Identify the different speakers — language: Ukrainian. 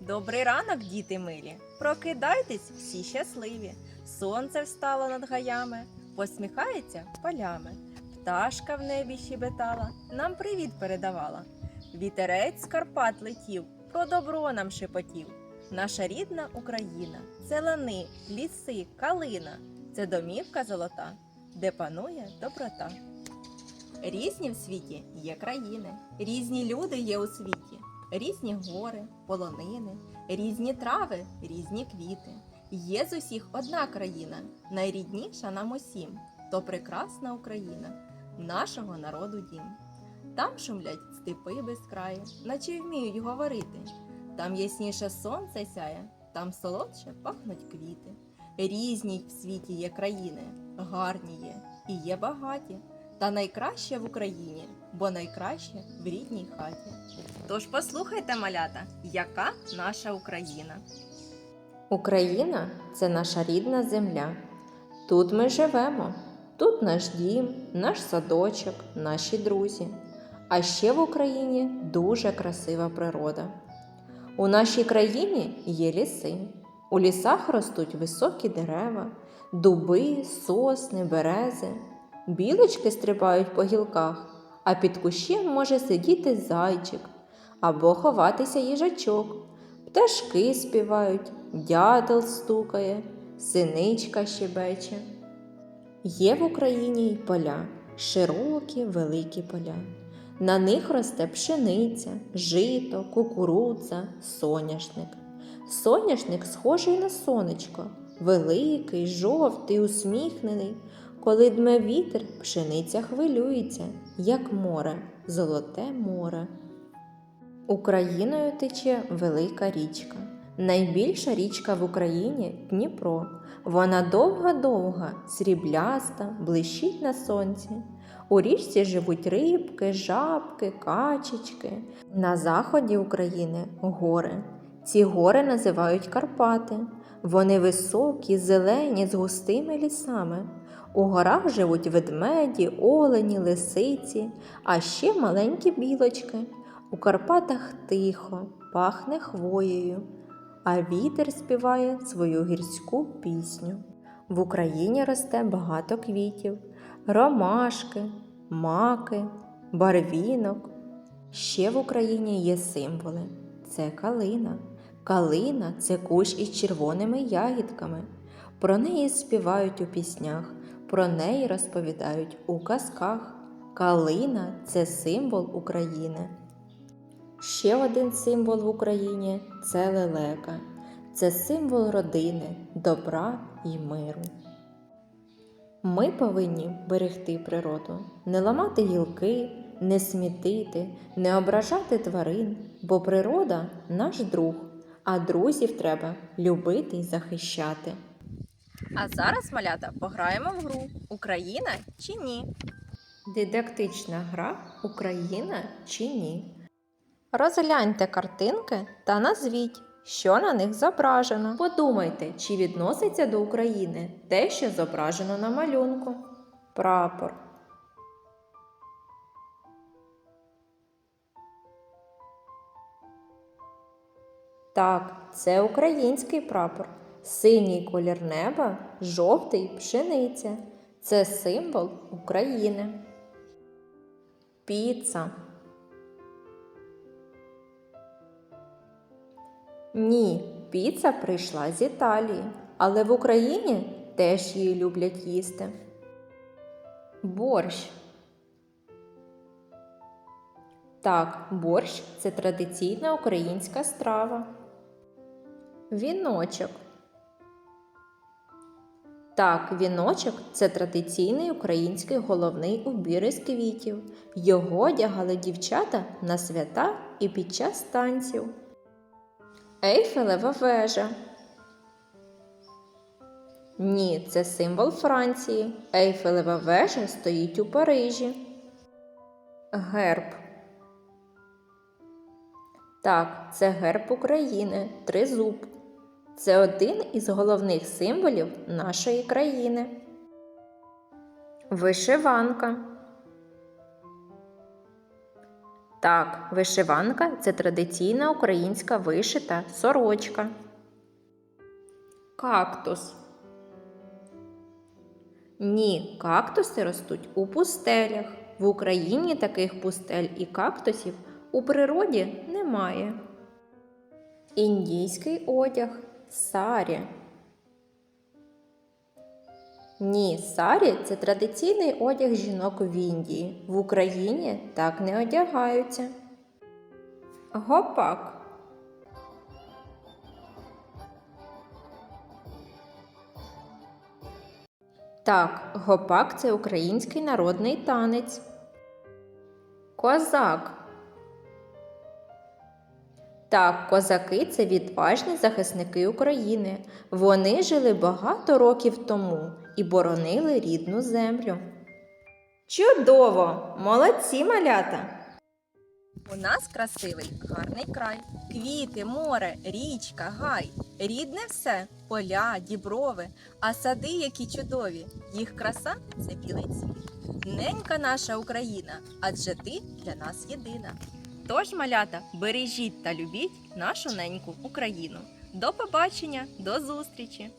Speaker 1: Добрий ранок, діти милі. Прокидайтесь всі щасливі. Сонце встало над гаями, посміхається полями. Пташка в небі щебетала, нам привіт передавала. Вітерець з Карпат летів, про добро нам шепотів. Наша рідна Україна це лани, ліси, калина, це домівка золота, де панує доброта. Різні в світі є країни, різні люди є у світі, різні гори, полонини, різні трави, різні квіти. Є з усіх одна країна, найрідніша нам усім, то прекрасна Україна, нашого народу дім. Там шумлять степи без краю, наче вміють говорити. Там ясніше сонце сяє, там солодше пахнуть квіти. Різні в світі є країни, гарні є і є багаті. Та найкраще в Україні, бо найкраще в рідній хаті. Тож послухайте, малята, яка наша Україна.
Speaker 2: Україна це наша рідна земля. Тут ми живемо, тут наш дім, наш садочок, наші друзі. А ще в Україні дуже красива природа. У нашій країні є ліси. У лісах ростуть високі дерева, дуби, сосни, берези. Білочки стрибають по гілках, а під кущем може сидіти зайчик або ховатися їжачок. Пташки співають, дятел стукає, синичка щебече. Є в Україні й поля, широкі великі поля. На них росте пшениця, жито, кукурудза, соняшник. Соняшник схожий на сонечко, великий, жовтий, усміхнений. Коли дме вітер, пшениця хвилюється, як море, золоте море. Україною тече велика річка. Найбільша річка в Україні Дніпро. Вона довга-довга, срібляста, блищить на сонці. У річці живуть рибки, жабки, качечки. На заході України гори. Ці гори називають Карпати. Вони високі, зелені, з густими лісами. У горах живуть ведмеді, олені, лисиці, а ще маленькі білочки. У Карпатах тихо, пахне хвоєю, а вітер співає свою гірську пісню. В Україні росте багато квітів, ромашки, маки, барвінок. Ще в Україні є символи. Це калина. Калина це кущ із червоними ягідками. Про неї співають у піснях, про неї розповідають у казках. Калина це символ України. Ще один символ в Україні це лелека. Це символ родини, добра і миру. Ми повинні берегти природу, не ламати гілки, не смітити, не ображати тварин, бо природа наш друг, а друзів треба любити і захищати.
Speaker 1: А зараз, малята, пограємо в гру Україна чи ні?
Speaker 2: Дидактична гра Україна чи ні? Розгляньте картинки та назвіть, що на них зображено. Подумайте, чи відноситься до України те, що зображено на малюнку. Прапор. Так, це український прапор. Синій колір неба, жовтий пшениця. Це символ України. Піца. Ні, піца прийшла з Італії, але в Україні теж її люблять їсти. Борщ. Так, борщ це традиційна українська страва. Віночок. Так, віночок це традиційний український головний убір із квітів. Його одягали дівчата на свята і під час танців. Ейфелева вежа. Ні, це символ Франції. Ейфелева вежа стоїть у Парижі. Герб. Так, це герб України, тризуб. Це один із головних символів нашої країни. Вишиванка. Так, вишиванка це традиційна українська вишита сорочка. Кактус. Ні, кактуси ростуть у пустелях. В Україні таких пустель і кактусів у природі немає. Індійський одяг сарі. Ні, сарі це традиційний одяг жінок в Індії. В Україні так не одягаються. Гопак. Так, гопак це український народний танець. Козак. Так, козаки це відважні захисники України. Вони жили багато років тому і боронили рідну землю. Чудово! Молодці малята!
Speaker 1: У нас красивий, гарний край. Квіти, море, річка, гай. Рідне все, поля, діброви, а сади, які чудові. Їх краса це білий цвіт. Ненька наша Україна, адже ти для нас єдина. Тож, малята, бережіть та любіть нашу неньку Україну. До побачення, до зустрічі!